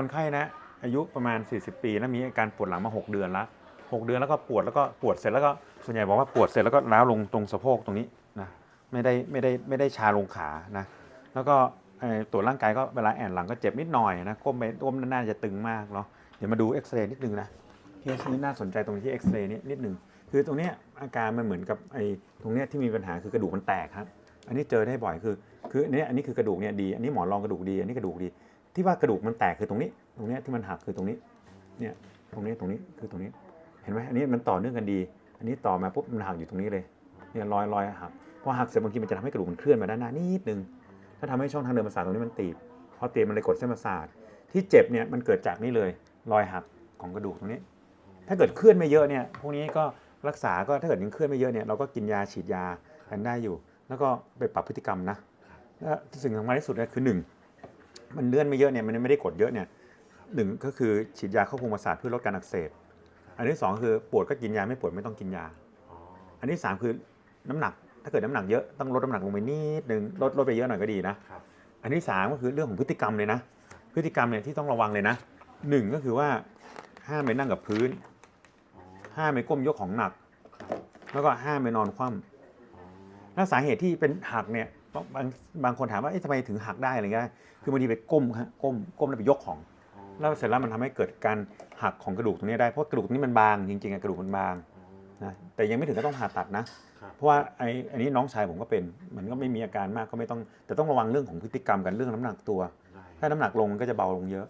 คนไข้นะอายุประมาณ 40 ปีแล้วมีอาการปวดหลังมา 6 เดือนละ6เดือนแล้วก็ปวดแล้วก็ปวดเสร็จแล้วก็ส่วนใหญ่บอกว่าปวดเสร็จแล้วก็ล้าวลงตรงสะโพกตรงนี้นะไม่ได้ไม่ได้ไม่ได้ชาลงขานะแล้วก็ตรวจร่างกายก็เวลาแอนหลังก็เจ็บนิดหน่อยนะก้มไปก้มหน้าจะตึงมากเนาะเดี๋ยวมาดูเอ็กซเรย์นิดนึงนะเคสนี้น่าสนใจตรงที่เอ็กซเรย์นี้นิดนึงคือตรงเนี้ยอาการมันเหมือนกับไอ้ตรงเนี้ยที่มีปัญหาคือกระดูกมันแตกครับอันนี้เจอได้บ่อยคือ คือเนี่ยอันนี้คือกระดูกเนี่ยดีอันนี้หมอนรองกระดูกดีอันนี้กระดูกดี ที่ว่ากระดูกมันแตกคือตรงนี้ ตรงเนี้ยที่มันหักคือตรงนี้ เนี่ย ตรงนี้ ตรงนี้ คือตรงนี้ เห็นไหมอันนี้มันต่อเนื่องกันดี อันนี้ต่อมาปุ๊บมันหักอยู่ตรงนี้เลย เนี่ยรอยรอยหัก พอหักเสร็จบางทีมันจะทำให้กระดูกมันเคลื่อนมาด้านหน้านิดนึง ถ้าทำให้ช่องทางเดินประสาทตรงนี้มันตีบ พอตีบมันเลยกดเส้นประสาท ที่เจ็บเนี่ยมันเกิดจากนี่เลย รอยหักของกระดูกตรงนี้ ถ้าเกิดเคลื่อนไม่เยอะเนี่ย พวกนี้ก็รักษา ก็ถ้าเกิดยังเคลื่อนไม่เยอะเนี่ย เราก็กินยาฉีดยากันได้อยู่ แล้วก็ไปปรับพฤติกรรมนะและสิ่งสำคัญที่สุดเนี่ยคือหนึ่ง มันเลื่อนไม่เยอะเนี่ยมันไม่ได้กดเยอะเนี่ยหนึ่งก็คือฉีดยาเข้าคุมประสาทเพื่อลดการอักเสบ อันที่สองคือปวดก็กินยาไม่ปวดไม่ต้องกินยา อันที่สามคือน้ำหนัก ถ้าเกิดน้ำหนักเยอะต้องลดน้ำหนักลงไปนิดนึงลดลดไปเยอะหน่อยก็ดีนะ อันที่สามก็คือเรื่องของพฤติกรรมเลยนะ พฤติกรรมเนี่ยที่ต้องระวังเลยนะหนึ่งก็คือว่าห้ามไปนั่งกับพื้นห้ามไปก้มยกของหนัก แล้วก็ห้ามไปนอนคว่ำแล้วสาเหตุที่เป็นหักเนี่ย บางบางบางคนถามว่าเอ๊ะทำไมถึงหักได้อะไรเงี้ยคือบางทีไปก้มฮะก้มก้มแล้วไปยกของอ๋อแล้วเสร็จแล้วมันทำให้เกิดการหักของกระดูกตรงนี้ได้เพราะกระดูกนี้มันบางจริงๆอะกระดูกมันบางอ๋อนะแต่ยังไม่ถึงก็ต้องผ่าตัดนะ ครับเพราะว่าไอ้อันนี้น้องชายผมก็เป็นมันก็ไม่มีอาการมากก็ไม่ต้องแต่ต้องระวังเรื่องของพฤติกรรมกันเรื่องน้ำหนักตัว ได้ถ้าน้ำหนักลงมันก็จะเบาลงเยอะ